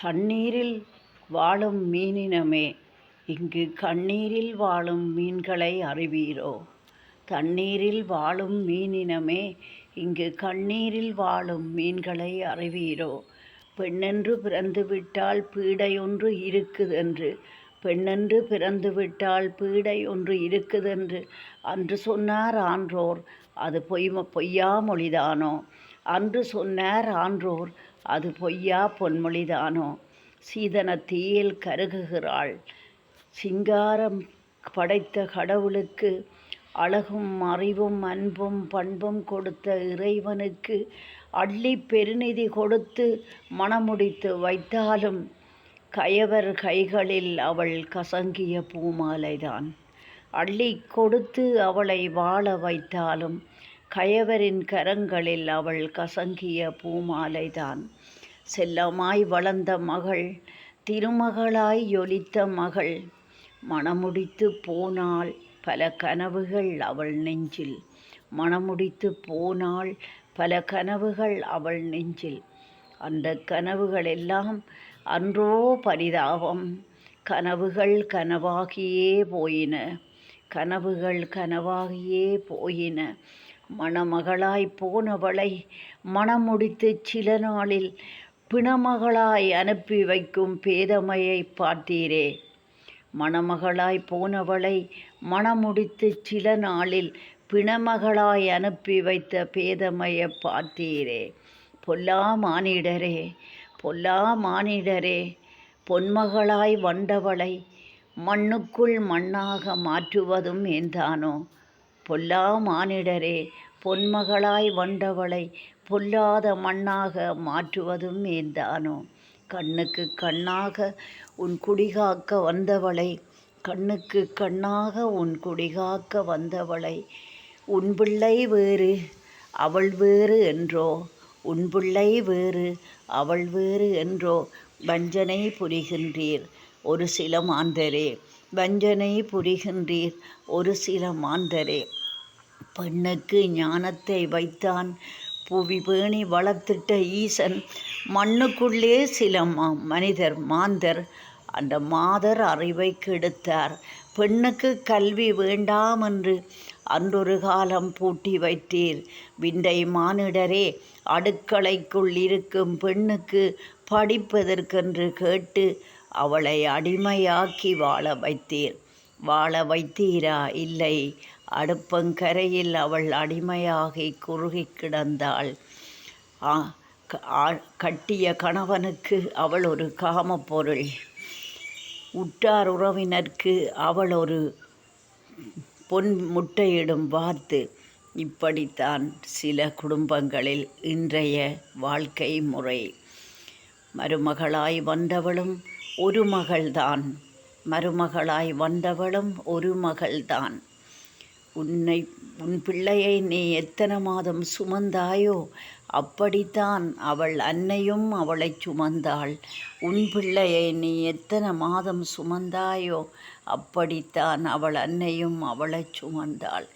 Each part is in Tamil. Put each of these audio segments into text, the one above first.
தண்ணீரில் வாழும் மீனினமே இங்கு கண்ணீரில் வாழும் மீன்களை அறிவீரோ? தண்ணீரில் வாழும் மீனினமே இங்கு கண்ணீரில் வாழும் மீன்களை அறிவீரோ? பெண்ணென்று பிறந்துவிட்டால் பீடையொன்று இருக்குதென்று பெண்ணென்று பிறந்துவிட்டால் பீடை ஒன்று இருக்குதென்று அன்று சொன்னார் ஆன்றோர் அது பொய்ம பொய்யா மொழிதானோ? அன்று சொன்னார் ஆன்றோர் அது பொய்யா பொன்மொழிதானோ சீதன தீயில் கருகுகிறாள். சிங்காரம் படைத்த கடவுளுக்கு அழகும் அறிவும் அன்பும் பண்பும் கொடுத்த இறைவனுக்கு அள்ளி பெருநிதி கொடுத்து மணமுடித்து வைத்தாலும் கயவர் கைகளில் அவள் கசங்கிய பூமாலைதான். அள்ளி கொடுத்து அவளை வாழ வைத்தாலும் கயவரின் கரங்களில் அவள் கசங்கிய பூமாலைதான். செல்லமாய் வளர்ந்த மகள் திருமகளாய் யொலித்த மகள். மணமுடித்து போனால் பல கனவுகள் அவள் நெஞ்சில். மணமுடித்து போனாள் பல கனவுகள் அவள் நெஞ்சில். அந்த கனவுகள் எல்லாம் அன்றோ பரிதாபம். கனவுகள் கனவாகியே போயின. கனவுகள் கனவாகியே போயின. மணமகளாய் போனவளை மணமுடித்து சில நாளில் பிணமகளாய் அனுப்பி வைக்கும் பேதமையை பார்த்தீரே. மணமகளாய் போனவளை மணமுடித்து சில நாளில் பிணமகளாய் அனுப்பி வைத்த பேதமையை பார்த்தீரே. பொல்லா மானிடரே பொல்லா மானிடரே பொன்மகளாய் வந்தவளை மண்ணுக்குள் மண்ணாக மாற்றுவதும் என்றானோ பொல்லா மானிடரே பொன்மகளாய் வந்தவளை பொல்லாத மண்ணாக மாற்றுவதும் ஏந்தானோ? கண்ணுக்கு கண்ணாக உன் குடிகாக்க வந்தவளை கண்ணுக்கு கண்ணாக உன் குடிகாக்க வந்தவளை உன் பிள்ளை வேறு அவள் வேறு என்றோ? உன் பிள்ளை வேறு அவள் வேறு என்றோ? வஞ்சனை புரிகின்றீர் ஒரு சில மாந்தரே. வஞ்சனை புரிகின்றீர் ஒரு சில மாந்தரே. பெண்ணுக்கு ஞானத்தை வைத்தான். புவி பேணி வளர்த்திட்ட ஈசன் மண்ணுக்குள்ளே சில மனிதர் மாந்தர் அந்த மாதர் அறிவை கெடுத்தார். பெண்ணுக்கு கல்வி வேண்டாம் என்று அன்றொரு காலம் பூட்டி வைத்தீர். விண்டை மானிடரே அடுக்களைக்குள் இருக்கும் பெண்ணுக்கு படிப்பதற்கென்று கேட்டு அவளை அடிமையாக்கி வாழ வைத்தீர். வாழ வைத்தீரா? இல்லை. அடுப்பங்கரையில் அவள் அடிமையாகி குறுகி கிடந்தாள். கட்டிய கணவனுக்கு அவள் ஒரு காமப்பொருள் உற்றார் உறவினருக்கு அவள் ஒரு பொன் முட்டையிடும் வார்த்து. இப்படித்தான் சில குடும்பங்களில் இன்றைய வாழ்க்கை முறை. மருமகளாய் வந்தவளும் ஒரு மகள்தான். மருமகளாய் வந்தவளும் ஒரு மகள்தான். உன்னை உன் பிள்ளையை நீ எத்தனை மாதம் சுமந்தாயோ அப்படித்தான் அவள் அன்னையும் அவளை சுமந்தாள். உன் பிள்ளையை நீ எத்தனை மாதம் சுமந்தாயோ அப்படித்தான் அவள் அன்னையும் அவளை சுமந்தாள்.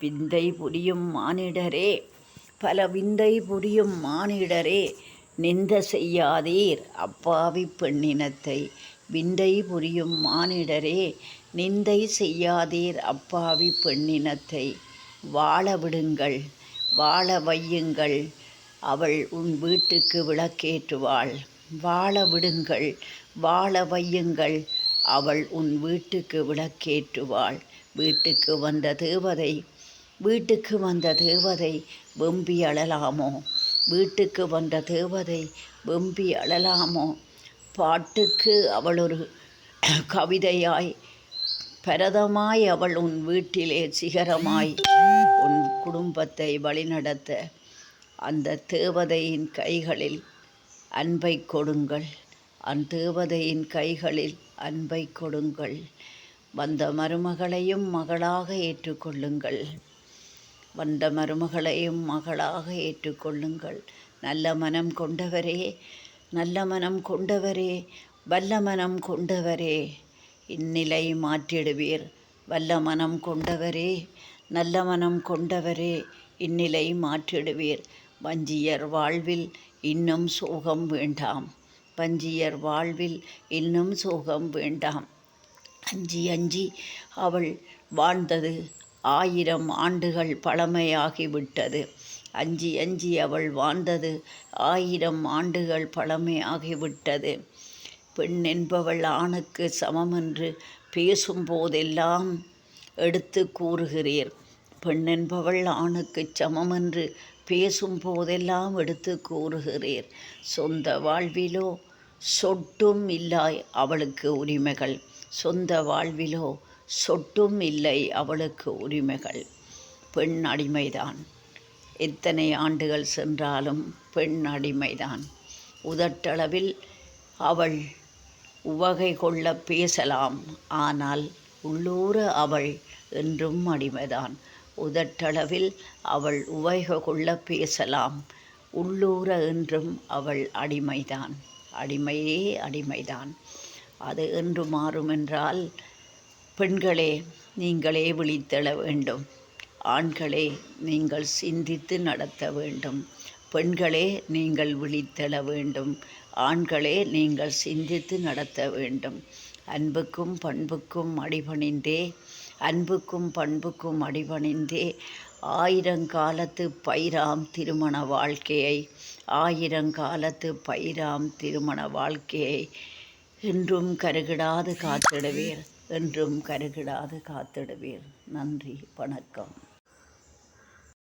விந்தை புரியும் மானிடரே பல விந்தை புரியும் மானிடரே நிந்த செய்யாதீர் அப்பாவி பெண்ணினத்தை. விந்தை புரியும் மானிடரே நிந்தை செய்யாதீர் அப்பாவி பெண்ணினத்தை. வாழ விடுங்கள் வாழ வையுங்கள் அவள் உன் வீட்டுக்கு விளக்கேற்றுவாள். வாழ விடுங்கள் வாழ வையுங்கள் அவள் உன் வீட்டுக்கு விளக்கேற்றுவாள். வீட்டுக்கு வந்த தேவதை வீட்டுக்கு வந்த தேவதை வெம்பி அழலாமோ? வீட்டுக்கு வந்த தேவதை வெம்பி அழலாமோ? பாட்டுக்கு அவள் ஒரு கவிதையாய் பரதமாய் அவள் உன் வீட்டிலே சிகரமாய் உன் குடும்பத்தை வழிநடத்த அந்த தேவதையின் கைகளில் அன்பை கொடுங்கள். அந்த தேவதையின் கைகளில் அன்பை கொடுங்கள். வந்த மருமகளையும் மகளாக ஏற்றுக்கொள்ளுங்கள். வந்த மருமகளையும் மகளாக ஏற்றுக்கொள்ளுங்கள். நல்ல மனம் கொண்டவரே நல்ல மனம் கொண்டவரே வல்ல மனம் கொண்டவரே. இந்நிலை மாற்றிடுவீர். வல்ல மனம் கொண்டவரே நல்ல மனம் கொண்டவரே இந்நிலை மாற்றிடுவீர். வஞ்சியர் வாழ்வில் இன்னும் சோகம் வேண்டாம். வஞ்சியர் வாழ்வில் இன்னும் சோகம் வேண்டாம். அஞ்சி அஞ்சி அவள் வாழ்ந்தது ஆயிரம் ஆண்டுகள் பழமையாகிவிட்டது. அஞ்சி அஞ்சி அவள் வாழ்ந்தது ஆயிரம் ஆண்டுகள் பழமையாகிவிட்டது. பெண் என்பவள் ஆணுக்கு சமமென்று பேசும்போதெல்லாம் எடுத்து கூறுகிறீர். பெண் என்பவள் ஆணுக்கு என்று பேசும்போதெல்லாம் எடுத்து கூறுகிறீர். சொந்த வாழ்விலோ சொட்டும் இல்லாய் அவளுக்கு உரிமைகள். சொந்த வாழ்விலோ சொட்டும் இல்லை அவளுக்கு உரிமைகள். பெண் அடிமைதான். எத்தனை ஆண்டுகள் சென்றாலும் பெண் அடிமைதான். உதட்டளவில் அவள் உவகை கொள்ள பேசலாம். ஆனால் உள்ளூர அவள் என்றும் அடிமைதான். உதட்டளவில் அவள் உவகை கொள்ள பேசலாம். உள்ளூர என்றும் அவள் அடிமைதான். அடிமையே அடிமைதான். அது என்று மாறுமென்றால் பெண்களே நீங்களே விழித்தெழ வேண்டும். ஆண்களே நீங்கள் சிந்தித்து நடத்த வேண்டும். பெண்களே நீங்கள் விழித்தெழ வேண்டும். ஆண்களே நீங்கள் சிந்தித்து நடத்த வேண்டும். அன்புக்கும் பண்புக்கும் அடிபணிந்தே அன்புக்கும் பண்புக்கும் அடிபணிந்தே ஆயிரங்காலத்து பைராம் திருமண வாழ்க்கையை ஆயிரங்காலத்து பைராம் திருமண வாழ்க்கையை என்றும் கருகிடாது காத்திடுவீர். என்றும் கருகிடாது காத்திடுவீர். நன்றி வணக்கம்.